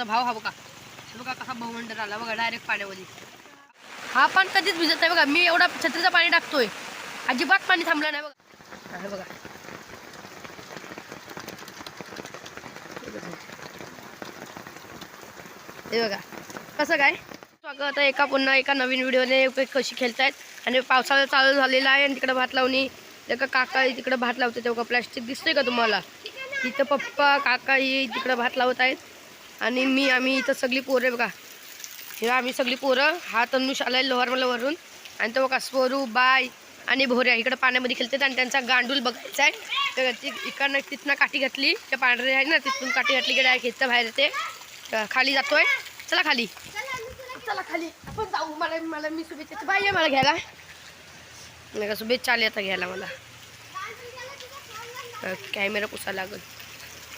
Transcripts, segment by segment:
माझा भाव हा बघा. हे बघा कसा भावंडर आला बघा डायरेक्ट पाण्यामध्ये. हा पण कधीच भिजत नाही बघा. मी एवढा छत्रीचं पाणी टाकतोय. अजिबात पाणी थांबलं नाही बघा. हे बघा. हे बघा. कसं काय? स्वागत आहे एका पुन्हा एका नवीन व्हिडिओने. कशी खेळतायत? आणि पावसाळा चालू झालेला आहे आणि तिकडं भात लावणी. एका काका तिकडे भात लावते तेव्हा प्लॅस्टिक दिसतंय का तुम्हाला? तिथं पप्पा काका ही तिकडं भात लावत आहेत. आणि मी आम्ही इथं सगळी पोरं बघा. हे आम्ही सगळी पोरं हा तनुष आलाय लोहारमला वरून. आणि तो बघा स्वरू बाय आणि भोऱ्या इकडं पाण्यामध्ये खेळतात आणि त्यांचा गांडूल बघायचा आहे. तर ती इकडनं तिथनं काठी घातली त्या पांढरे आहे ना तिथून काठी घातली की डायरेक्ट खेचतं बाहेर ते खाली जातोय. चला खाली. चला खाली. आपण जाऊ मला मला मी शुभेच्छा बाई आहे मला घ्यायला. नाही का शुभेच्छा आली आता घ्यायला मला. कॅमेरा पुसा लागल.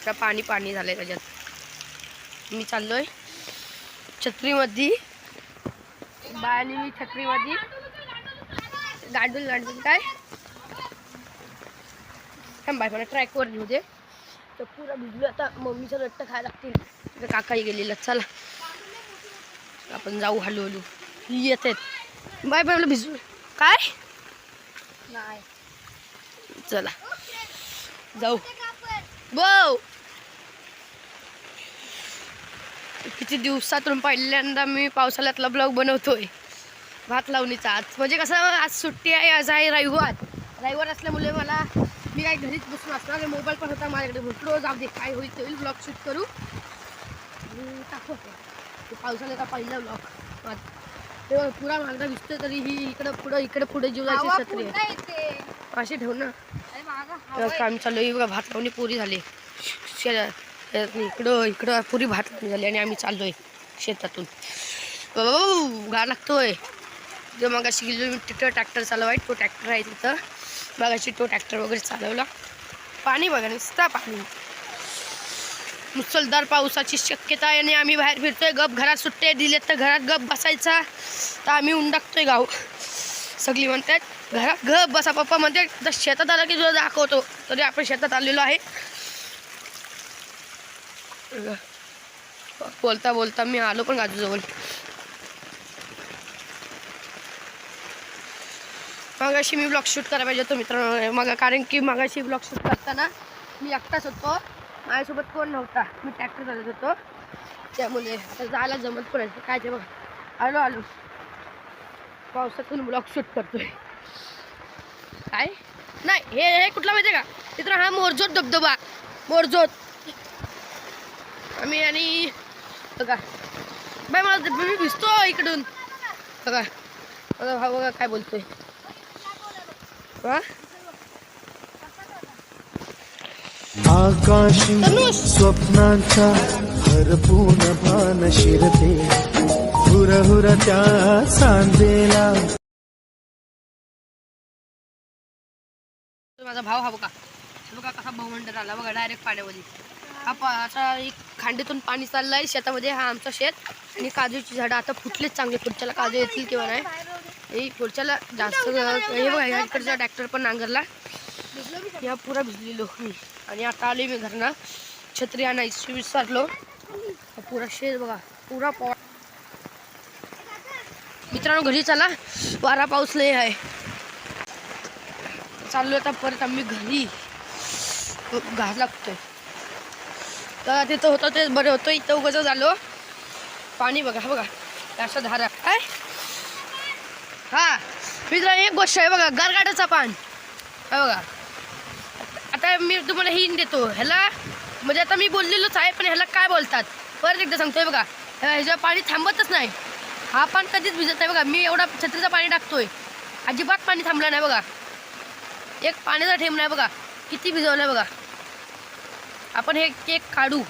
पाणी पाणी पाणी आहे त्याच्यात. मी चाललोय छत्रीमध्ये. बाय आणि मी छत्रीमध्ये. गाडून गाडून काय? थांब बाय मला ट्रॅकवर घेऊ दे. तर पुरा भिजलो आता मम्मीचं रट्ट खायला लागतील. तिथे काकाही गेलेला चला. आपण जाऊ हलू हलू येत आहेत बाय बाय मला भिजू. काय? नाही. चला. जाऊ. बो! किती दिवसातून पहिल्यांदा मी पावसाळ्यातला ब्लॉग बनवतोय. भात लावणीचा आज. म्हणजे कसं आज सुट्टी आहे आज आहे रविवार. रविवार असल्यामुळे मला मी काय घरीच बसून असणार मोबाईल पण होता माझ्याकडे. म्हटलो जाऊ दे काय होईल ते होईल ब्लॉग शूट करू. आणि टाकू आपण. ते पावसाळ्याचा पहिला ब्लॉग. तेव्हा पुरा मागदा दिसतो तरी ही इकडं पुढं इकडे पुढे जीवनाची छत्री आहे. अशी ठेव ना. काम चालू आहे. बघा भात लावणी पुरी झाली. इकडं इकडं पुरी भात झाली आणि आम्ही चाललोय शेतातून. बाबा गा लागतोय. जो मगाशी गेलो मी तिथं ट्रॅक्टर चालवाय तो ट्रॅक्टर आहे तिथं. मगाशी तो ट्रॅक्टर वगैरे चालवला. पाणी बघा नुसता पाणी. मुसळधार पावसाची शक्यता आहे आणि आम्ही बाहेर फिरतोय. गप घरात सुट्टे दिलेत तर घरात गप बसायचा. तर आम्ही उंडाकतोय गाव. सगळी म्हणतात घरात गप बसा. पप्पा म्हणते तर शेतात आलं की तुला दाखवतो. तरी आपण शेतात आलेलो आहे. बोलता बोलता मी आलो पण गाजूजवळ. मगाशी मी ब्लॉग शूट करायला पाहिजे होतो मित्रांनो. मग कारण की मगाशी ब्लॉग शूट करताना मी एकटाच होतो. माझ्यासोबत कोण नव्हता. मी ट्रॅक्टर चालत होतो. त्यामुळे आता जायला जमत पण काय ते बघ. आलो आलो. पावसातून ब्लॉग शूट करतोय. काय? नाही हे हे कुठला माहिती आहे का? मित्र हा मोरजोत धबधबा. मोरजोत. आम्ही आणि बघा. बाय मला मी भिजतो इकडून. बघा. बघा भाऊ बघा काय बोलतोय. हा? आकाशी! स्वप्नांचा हरपून भान शिरते. हुर हुर त्या सांजेला माझा भाव हा बघा. हे बघा कसा भावंडर आला. बघा डायरेक्ट पाण्यामध्ये. हा आता एक खांडीतून पाणी चाललंय शेतामध्ये हा आमचा शेत. आणि काजूची झाडं आता फुटलेच चांगले पुढच्याला काजू येतील किंवा नाही. हे पुढच्याला जास्त हे बघा इकडचा ट्रॅक्टर पण नांगरला. या पुरा भिजलेलो आणि आता आले मी घरनं. छत्री आणायची विसरलो. पुरा शेत बघा पुरा पॉ मित्रांनो घरी चला. वारा पाऊस लय आहे. चाललो आता परत आम्ही घरी. घास लागतोय. तर तिथं होतं ते बरं होतं. इथं उगाच झालो. पाणी बघा बघा. अशा धारा. काय हा मित्र एक गोष्ट आहे बघा गारगाटाचा पान. हा बघा. आता मी तुम्हाला हिंट देतो. ह्याला म्हणजे आता मी बोललेलोच आहे पण ह्याला काय बोलतात? परत एकदा सांगतोय बघा. ह्याच्या पाणी थांबतच नाही. हा पान कधीच भिजत नाही बघा. मी एवढा छत्रीचं पाणी टाकतोय. अजिबात पाणी थांबलं नाही बघा. एक पाण्याचा ठेम नाही बघा. किती भिजवलं बघा. आपण हे केक काढू.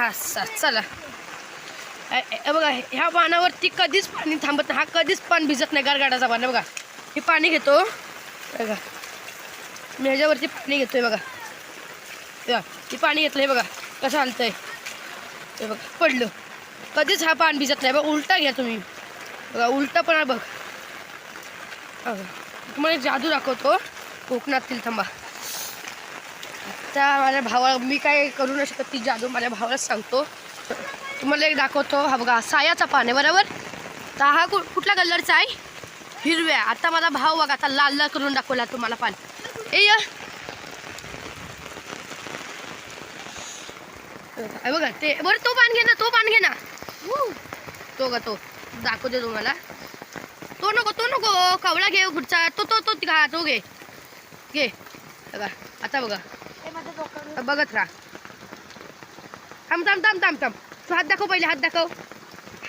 असा चला. बघा ह्या पानावरती कधीच पाणी थांबत नाही. हा कधीच पान भिजत नाही गारगाडाचा पान बघा. हे पाणी घेतो. बघा. मी ह्याच्यावरती पाणी घेतोय बघा. बघा हे पाणी घेतलंय बघा. कसं हलतंय. ते बघा पडलं. कधीच हा पान भिजत नाही. बघा उलटा घ्या तुम्ही. बघा उलटा पण आहे बघ. बघा. तुम्हाला एक जादू दाखवतो. कोकणातील थांबा. आता माझ्या भावाला मी काय करू नाही शकत ती जादू माझ्या भावालाच सांगतो. तुम्हाला एक दाखवतो. हा बघा सायाचा पान आहे बरोबर? तर हा कु कुठल्या कलरचा आहे? हिरव्या. आता माझा भाव बघा आता लाल लाल करून दाखवला तुम्हाला पान. ए बघा ते बरं तो पान घे ना तो पान घे ना. तो गा तो. दाखवते तुम्हाला. तो नको तो नको. कवळा घे पुढचा तो तो तो घा तो घे. घे. बघा आता बघा. बघत राहा. थांब थांब थांब थांब थांब. तू हात दाखव पहिले हात दाखव.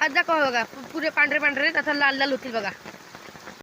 हात दाखव बघा. पुरे पांढरे पांढरे तसं लाल लाल होतील बघा.